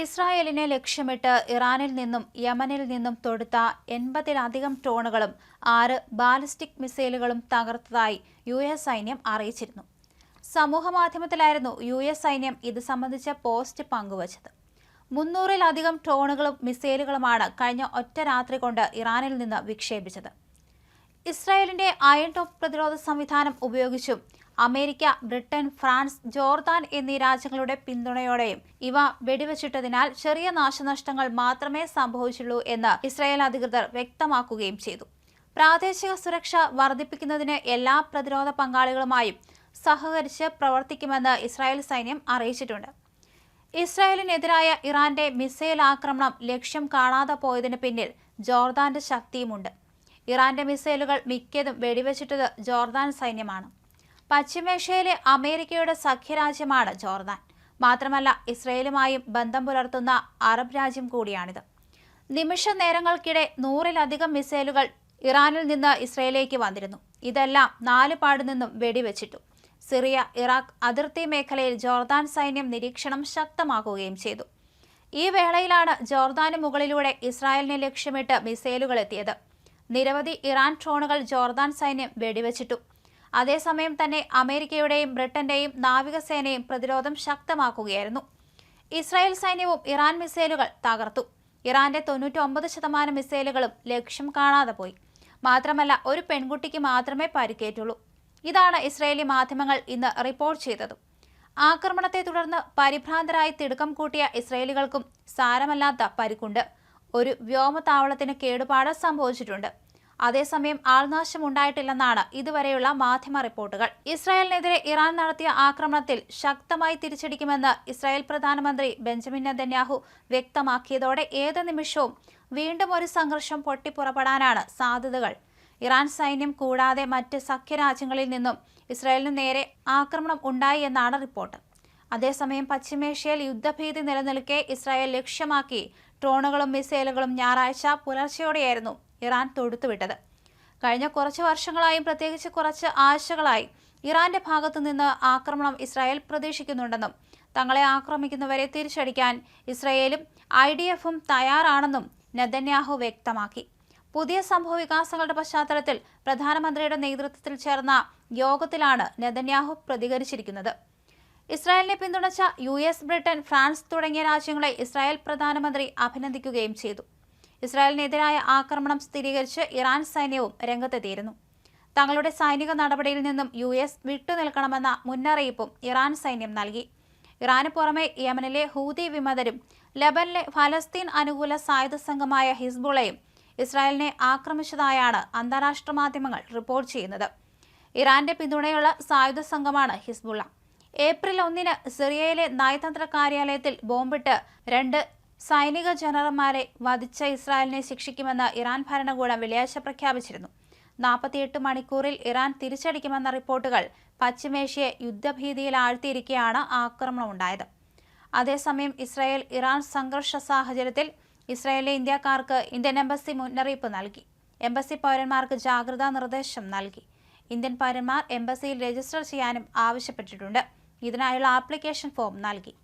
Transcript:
ഇസ്രായേലിനെ ലക്ഷ്യമിട്ട് ഇറാനിൽ നിന്നും യമനിൽ നിന്നും തൊടുത്ത എൺപതിലധികം ഡ്രോണുകളും ആറ് ബാലിസ്റ്റിക് മിസൈലുകളും തകർത്തതായി യു എസ് സൈന്യം അറിയിച്ചിരുന്നു. സമൂഹമാധ്യമത്തിലായിരുന്നു യു എസ് സൈന്യം ഇത് സംബന്ധിച്ച പോസ്റ്റ് പങ്കുവച്ചത്. മുന്നൂറിലധികം ഡ്രോണുകളും മിസൈലുകളുമാണ് കഴിഞ്ഞ ഒറ്റ രാത്രി കൊണ്ട് ഇറാനിൽ നിന്ന് വിക്ഷേപിച്ചത്. ഇസ്രായേലിന്റെ അയൺ ടോപ്പ് പ്രതിരോധ സംവിധാനം ഉപയോഗിച്ചും അമേരിക്ക ബ്രിട്ടൻ ഫ്രാൻസ് ജോർദാൻ എന്നീ രാജ്യങ്ങളുടെ പിന്തുണയോടെയും ഇവ വെടിവെച്ചിട്ടതിനാൽ ചെറിയ നാശനഷ്ടങ്ങൾ മാത്രമേ സംഭവിച്ചുള്ളൂ എന്ന് ഇസ്രായേൽ അധികൃതർ വ്യക്തമാക്കുകയും ചെയ്തു. പ്രാദേശിക സുരക്ഷ വർദ്ധിപ്പിക്കുന്നതിന് എല്ലാ പ്രതിരോധ പങ്കാളികളുമായും സഹകരിച്ച് പ്രവർത്തിക്കുമെന്ന് ഇസ്രായേൽ സൈന്യം അറിയിച്ചിട്ടുണ്ട്. ഇസ്രായേലിനെതിരായ ഇറാന്റെ മിസൈൽ ആക്രമണം ലക്ഷ്യം കാണാതെ പോയതിന് പിന്നിൽ ജോർദാന്റെ ശക്തിയുമുണ്ട്. ഇറാന്റെ മിസൈലുകൾ മിക്കതും വെടിവെച്ചിട്ടത് ജോർദാൻ സൈന്യമാണ്. പശ്ചിമേഷ്യയിലെ അമേരിക്കയുടെ സഖ്യരാജ്യമാണ് ജോർദാൻ. മാത്രമല്ല ഇസ്രയേലുമായും ബന്ധം പുലർത്തുന്ന അറബ് രാജ്യം കൂടിയാണിത്. നിമിഷ നേരങ്ങൾക്കിടെ നൂറിലധികം മിസൈലുകൾ ഇറാനിൽ നിന്ന് ഇസ്രയേലിലേക്ക് വന്നിരുന്നു. ഇതെല്ലാം നാല് പാട് നിന്നും വെടിവെച്ചിട്ടു. സിറിയ ഇറാഖ് അതിർത്തി മേഖലയിൽ ജോർദാൻ സൈന്യം നിരീക്ഷണം ശക്തമാക്കുകയും ചെയ്തു. ഈ വേളയിലാണ് ജോർദാന് മുകളിലൂടെ ഇസ്രായേലിനെ ലക്ഷ്യമിട്ട് മിസൈലുകൾ എത്തിയത്. നിരവധി ഇറാൻ ട്രോണുകൾ ജോർദാൻ സൈന്യം വെടിവെച്ചിട്ടു. അതേസമയം തന്നെ അമേരിക്കയുടെയും ബ്രിട്ടന്റെയും നാവികസേനയും പ്രതിരോധം ശക്തമാക്കുകയായിരുന്നു. ഇസ്രായേൽ സൈന്യവും ഇറാൻ മിസൈലുകൾ തകർത്തു. ഇറാന്റെ തൊണ്ണൂറ്റി ഒമ്പത് ശതമാനം മിസൈലുകളും ലക്ഷ്യം കാണാതെ പോയി. മാത്രമല്ല ഒരു പെൺകുട്ടിക്ക് മാത്രമേ പരിക്കേറ്റുള്ളൂ. ഇതാണ് ഇസ്രായേലി മാധ്യമങ്ങൾ ഇന്ന് റിപ്പോർട്ട് ചെയ്തത്. ആക്രമണത്തെ തുടർന്ന് പരിഭ്രാന്തരായി തിടുക്കം കൂട്ടിയ ഇസ്രായേലികൾക്കും സാരമല്ലാത്ത പരിക്കുണ്ട്. ഒരു വ്യോമതാവളത്തിന് കേടുപാട് സംഭവിച്ചിട്ടുണ്ട്. അതേസമയം ആൾനാശം ഉണ്ടായിട്ടില്ലെന്നാണ് ഇതുവരെയുള്ള മാധ്യമ റിപ്പോർട്ടുകൾ. ഇസ്രായേലിനെതിരെ ഇറാൻ നടത്തിയ ആക്രമണത്തിൽ ശക്തമായി തിരിച്ചടിക്കുമെന്ന് ഇസ്രായേൽ പ്രധാനമന്ത്രി ബെഞ്ചമിൻ നെതന്യാഹു വ്യക്തമാക്കിയതോടെ ഏത് നിമിഷവും വീണ്ടും ഒരു സംഘർഷം പൊട്ടിപ്പുറപ്പെടാനാണ് സാധ്യതകൾ. ഇറാൻ സൈന്യം കൂടാതെ മറ്റ് സഖ്യരാജ്യങ്ങളിൽ നിന്നും ഇസ്രായേലിന് നേരെ ആക്രമണം ഉണ്ടായി എന്നാണ് റിപ്പോർട്ട്. അതേസമയം പശ്ചിമേഷ്യയിൽ യുദ്ധഭീതി നിലനിൽക്കെ ഇസ്രായേൽ ലക്ഷ്യമാക്കി ഡ്രോണുകളും മിസൈലുകളും ഞായറാഴ്ച പുലർച്ചെയോടെയായിരുന്നു ഇറാൻ തൊടുത്തുവിട്ടത്. കഴിഞ്ഞ കുറച്ച് വർഷങ്ങളായും പ്രത്യേകിച്ച് കുറച്ച് ആഴ്ചകളായി ഇറാന്റെ ഭാഗത്തു നിന്ന് ആക്രമണം ഇസ്രായേൽ പ്രതീക്ഷിക്കുന്നുണ്ടെന്നും തങ്ങളെ ആക്രമിക്കുന്നവരെ തിരിച്ചടിക്കാൻ ഇസ്രായേലും ഐ ഡി എഫും തയ്യാറാണെന്നും നെതന്യാഹു വ്യക്തമാക്കി. പുതിയ സംഭവ വികാസങ്ങളുടെ പശ്ചാത്തലത്തിൽ പ്രധാനമന്ത്രിയുടെ നേതൃത്വത്തിൽ ചേർന്ന യോഗത്തിലാണ് നെതന്യാഹു പ്രതികരിച്ചിരിക്കുന്നത്. ഇസ്രായേലിനെ പിന്തുണച്ച യു എസ് ബ്രിട്ടൻ ഫ്രാൻസ് തുടങ്ങിയ രാജ്യങ്ങളെ ഇസ്രായേൽ പ്രധാനമന്ത്രി അഭിനന്ദിക്കുകയും ചെയ്തു. ഇസ്രായേലിനെതിരായ ആക്രമണം സ്ഥിരീകരിച്ച് ഇറാൻ സൈന്യവും രംഗത്തെത്തിയിരുന്നു. തങ്ങളുടെ സൈനിക നടപടിയിൽ നിന്നും യു എസ് വിട്ടുനിൽക്കണമെന്ന മുന്നറിയിപ്പും ഇറാൻ സൈന്യം നൽകി. ഇറാന് പുറമെ യമനിലെ ഹൂതി വിമതരും ലബനിലെ ഫലസ്തീൻ അനുകൂല സായുധ സംഘമായ ഹിസ്ബുളയും ഇസ്രായേലിനെ ആക്രമിച്ചതായാണ് അന്താരാഷ്ട്ര മാധ്യമങ്ങൾ റിപ്പോർട്ട് ചെയ്യുന്നത്. ഇറാന്റെ പിന്തുണയുള്ള സായുധ സംഘമാണ് ഹിസ്ബുള്ള. ഏപ്രിൽ ഒന്നിന് സിറിയയിലെ നയതന്ത്ര കാര്യാലയത്തിൽ ബോംബിട്ട് രണ്ട് സൈനിക ജനറൽമാരെ വധിച്ച ഇസ്രായേലിനെ ശിക്ഷിക്കുമെന്ന് ഇറാൻ ഭരണകൂടം വെള്ളിയാഴ്ച പ്രഖ്യാപിച്ചിരുന്നു. നാൽപ്പത്തിയെട്ട് മണിക്കൂറിൽ ഇറാൻ തിരിച്ചടിക്കുമെന്ന റിപ്പോർട്ടുകൾ പശ്ചിമേഷ്യയെ യുദ്ധഭീതിയിൽ ആഴ്ത്തിയിരിക്കെയാണ് ആക്രമണം ഉണ്ടായത് അതേസമയം ഇസ്രായേൽ ഇറാൻ സംഘർഷ സാഹചര്യത്തിൽ ഇസ്രായേലിലെ ഇന്ത്യക്കാർക്ക് ഇന്ത്യൻ എംബസി മുന്നറിയിപ്പ് നൽകി. എംബസി പൗരന്മാർക്ക് ജാഗ്രതാ നിർദ്ദേശം നൽകി. ഇന്ത്യൻ പൗരന്മാർ എംബസിയിൽ രജിസ്റ്റർ ചെയ്യാനും ആവശ്യപ്പെട്ടിട്ടുണ്ട്. ഇതിനായുള്ള ആപ്ലിക്കേഷൻ ഫോം നൽകി.